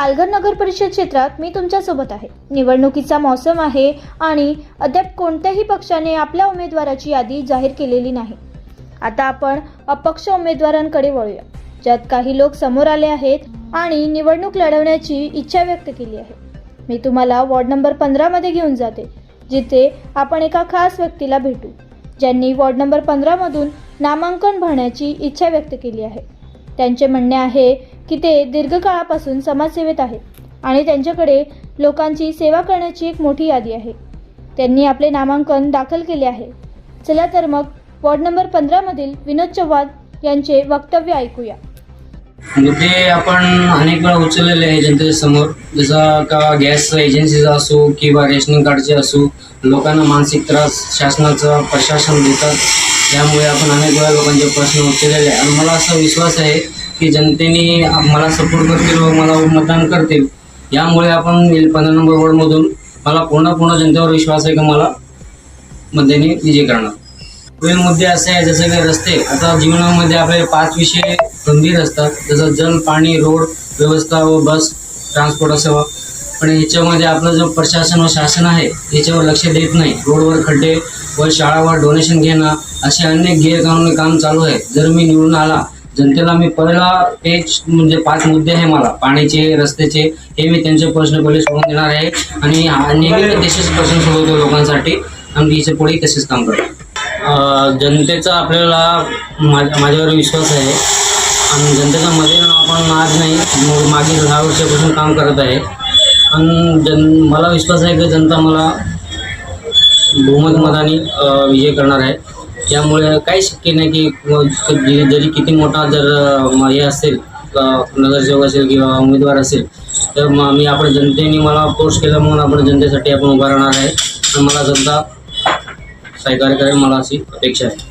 पालघर नगर परिषद क्षेत्रात मी तुमच्यासोबत आहे. निवडणुकीचा मौसम आहे आणि अद्याप कोणत्याही पक्षाने आपल्या उमेदवाराची यादी जाहीर केलेली नाही. आता आपण अपक्ष उमेदवारांकडे वळूया. ज्यात काही लोक समोर आले आहेत आणि निवडणूक लढवण्याची इच्छा व्यक्त केली आहे. मी तुम्हाला वॉर्ड नंबर पंधरामध्ये घेऊन जाते जिथे आपण एका खास व्यक्तीला भेटू ज्यांनी वॉर्ड नंबर पंधरामधून नामांकन भरण्याची इच्छा व्यक्त केली आहे. त्यांचे म्हणणे आहे की ते दीर्घकाळापासून समाजसेवेत आहेत आणि त्यांच्याकडे लोकांची सेवा करण्याची एक मोठी यादी आहे. त्यांनी आपले नामांकन दाखल केले आहे. चला तर मग वॉर्ड नंबर पंधरामधील विनोद चव्हाण यांचे वक्तव्य ऐकूया. मुद्दे आपण अनेक वेळा उचललेले आहे जनतेसमोर जसं का गॅस एजन्सीचा असो किंवा रेशनिंग कार्डचे असो लोकांना मानसिक त्रास शासनाचं प्रशासन देतात. त्यामुळे आपण अनेक वेळा लोकांचे प्रश्न उचललेले आहे. आणि मला असा विश्वास आहे की जनतेने मला सपोर्ट करतील व मला मतदान करतील. यामुळे आपण पंधरा नंबर वॉर्डमधून मला पूर्ण पूर्ण जनतेवर विश्वास आहे की मला मतदानी विजय करणार. पुढील मुद्दे असे आहे जसं की रस्ते. आता जीवनामध्ये आपले पाच विषय गंभीर असतात. जसं जल पाणी रोड व्यवस्था व बस ट्रान्सपोर्ट सेवा पण याच्यामध्ये आपलं जो प्रशासन व शासन आहे याच्यावर लक्ष देत नाही. रोडवर खड्डे व शाळावर डोनेशन घेणं असे अनेक गैरकानूनी काम चालू आहे. जर मी निवडून आला जनतेला मी पहिला तेच म्हणजे पाच मुद्दे आहे मला. पाण्याचे रस्त्याचे हे मी त्यांचे प्रश्न पहिले सोडून देणार आहे. आणि नेहमी तसेच प्रश्न सोडवतो लोकांसाठी. आणि याच्यापुढे तसेच काम करतो. जनतेचा आपल्याला माझ्यावर विश्वास आहे. आणि जनतेचा मध्ये आपण आज नाही मग मागील दहा वर्षापासून काम करत आहे. आणि जन मला विश्वास आहे की जनता मला बहुमत मताने विजय करणार आहे. त्यामुळे काही शक्य नाही की जरी किती मोठा जर हे असेल नगरसेवक असेल किंवा उमेदवार असेल तर मग मी आपण जनतेने मला पोस्ट केला म्हणून आपण जनतेसाठी आपण उभा राहणार आहे. तर मला जनता सहकार्य करेल मला अशी अपेक्षा आहे.